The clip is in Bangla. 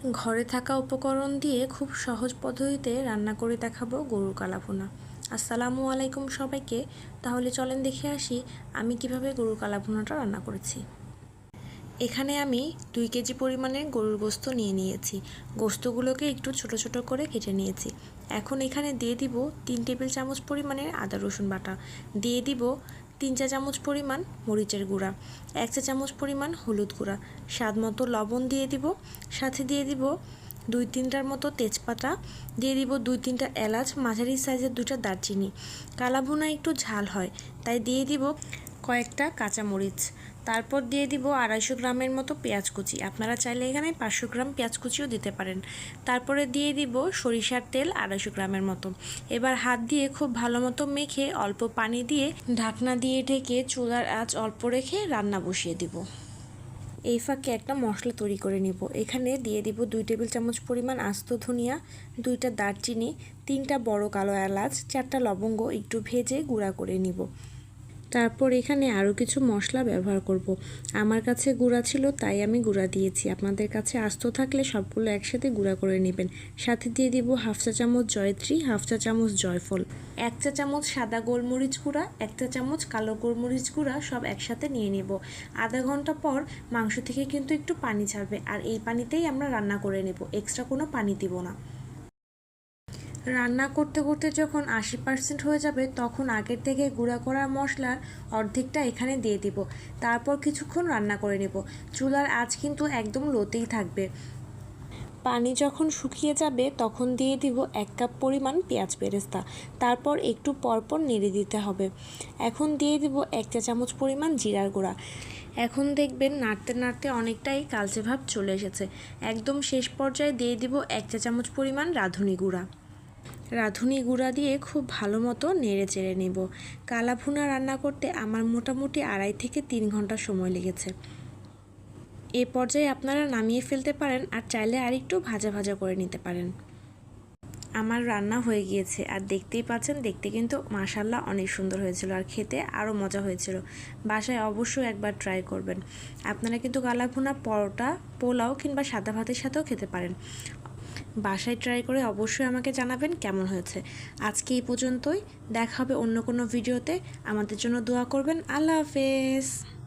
ঘরে থাকা উপকরণ দিয়ে খুব সহজ পদ্ধতিতে রান্না করে দেখাবো গরুর কালাভুনা। আসসালামু আলাইকুম সবাইকে। তাহলে চলেন দেখে আসি আমি কীভাবে গরুর কালাভুনাটা রান্না করেছি। এখানে আমি দুই কেজি পরিমাণের গরুর গোস্ত নিয়ে নিয়েছি। গোস্তগুলোকে একটু ছোট ছোট করে কেটে নিয়েছি। এখন এখানে দিয়ে দিব তিন টেবিল চামচ পরিমাণের আদা রসুন বাটা। দিয়ে দিব তিন চা চামচ পরিমাণ মরিচের গুঁড়া, এক চা চামচ পরিমাণ হলুদ গুঁড়া, স্বাদ মতো লবণ দিয়ে দিব, সাথে দিয়ে দিব দুই তিনটার মতো তেজপাতা, দিয়ে দিব দুই তিনটা এলাচ, মাঝারি সাইজের দুটা দারচিনি। কালাভুনা একটু ঝাল হয়, তাই দিয়ে দিব কয়েকটা কাঁচামরিচ। তারপর দিয়ে দিব আড়াইশো গ্রামের মতো পেঁয়াজ কুচি। আপনারা চাইলে এখানে পাঁচশো গ্রাম পেঁয়াজ কুচিও দিতে পারেন। তারপরে দিয়ে দিব সরিষার তেল আড়াইশো গ্রামের মতো। এবার হাত দিয়ে খুব ভালো মতো মেখে অল্প পানি দিয়ে ঢাকনা দিয়ে ঢেকে চুলার আঁচ অল্প রেখে রান্না বসিয়ে দিব। এই ফাঁকে একটা মশলা তৈরি করে নিব। এখানে দিয়ে দিব দুই টেবিল চামচ পরিমাণ আস্ত ধনিয়া, দুইটা দারচিনি, তিনটা বড় কালো এলাচ, চারটা লবঙ্গ একটু ভেজে গুঁড়া করে নিব। তারপর এখানে আরও কিছু মশলা ব্যবহার করব। আমার কাছে গুঁড়া ছিল, তাই আমি গুঁড়া দিয়েছি। আপনাদের কাছে আস্ত থাকলে সবগুলো একসাথে গুঁড়া করে নেবেন। সাথে দিয়ে দিব হাফ চা চামচ জয়ত্রী, হাফ চা চামচ জয়ফল। এক চা চামচ সাদা গোলমরিচ গুঁড়া, এক চা চামচ কালো গোলমরিচ গুঁড়া সব একসাথে নিয়ে নেব। আধা ঘণ্টা পর মাংস থেকে কিন্তু একটু পানি ছাড়বে, আর এই পানিতেই আমরা রান্না করে নেব। এক্সট্রা কোনো পানি দিব না। রান্না করতে করতে যখন আশি পার্সেন্ট হয়ে যাবে, তখন আগের থেকে গুঁড়া করা মশলার অর্ধেকটা এখানে দিয়ে দিব। তারপর কিছুক্ষণ রান্না করে নেব। চুলার আঁচ কিন্তু একদম লোতেই থাকবে। পানি যখন শুকিয়ে যাবে, তখন দিয়ে দিব এক কাপ পরিমাণ পেঁয়াজ বেরেস্তা। তারপর একটু পরপর নেড়ে দিতে হবে। এখন দিয়ে দিব এক চা চামচ পরিমাণ জিরার গুঁড়া। এখন দেখবেন নাড়তে নাড়তে অনেকটাই কালচে ভাব চলে এসেছে। একদম শেষ পর্যায়ে দিয়ে দিব এক চা চামচ পরিমাণ রাঁধুনি গুঁড়া। রাঁধুনি গুঁড়া দিয়ে খুব ভালো মতো নেড়ে চেড়ে নেব। কালাভুনা রান্না করতে আমার মোটামুটি আড়াই থেকে তিন ঘণ্টা সময় লেগেছে। এ পর্যায়ে আপনারা নামিয়ে ফেলতে পারেন আর চাইলে আরেকটু ভাজা ভাজা করে নিতে পারেন। আমার রান্না হয়ে গিয়েছে আর দেখতেই পাচ্ছেন, দেখতে কিন্তু মাশাল্লাহ অনেক সুন্দর হয়েছিল আর খেতে আরও মজা হয়েছিল। বাসায় অবশ্যই একবার ট্রাই করবেন। আপনারা কিন্তু কালাভুনা পরোটা, পোলাও কিংবা সাদা ভাতের সাথেও খেতে পারেন। বাসায় ট্রাই করে অবশ্যই আমাকে জানাবেন কেমন হয়েছে। আজকে এই পর্যন্তই। দেখা হবে অন্য কোনো ভিডিওতে আমাদের জন্য দোয়া করবেন। আল্লাহ হাফেজ।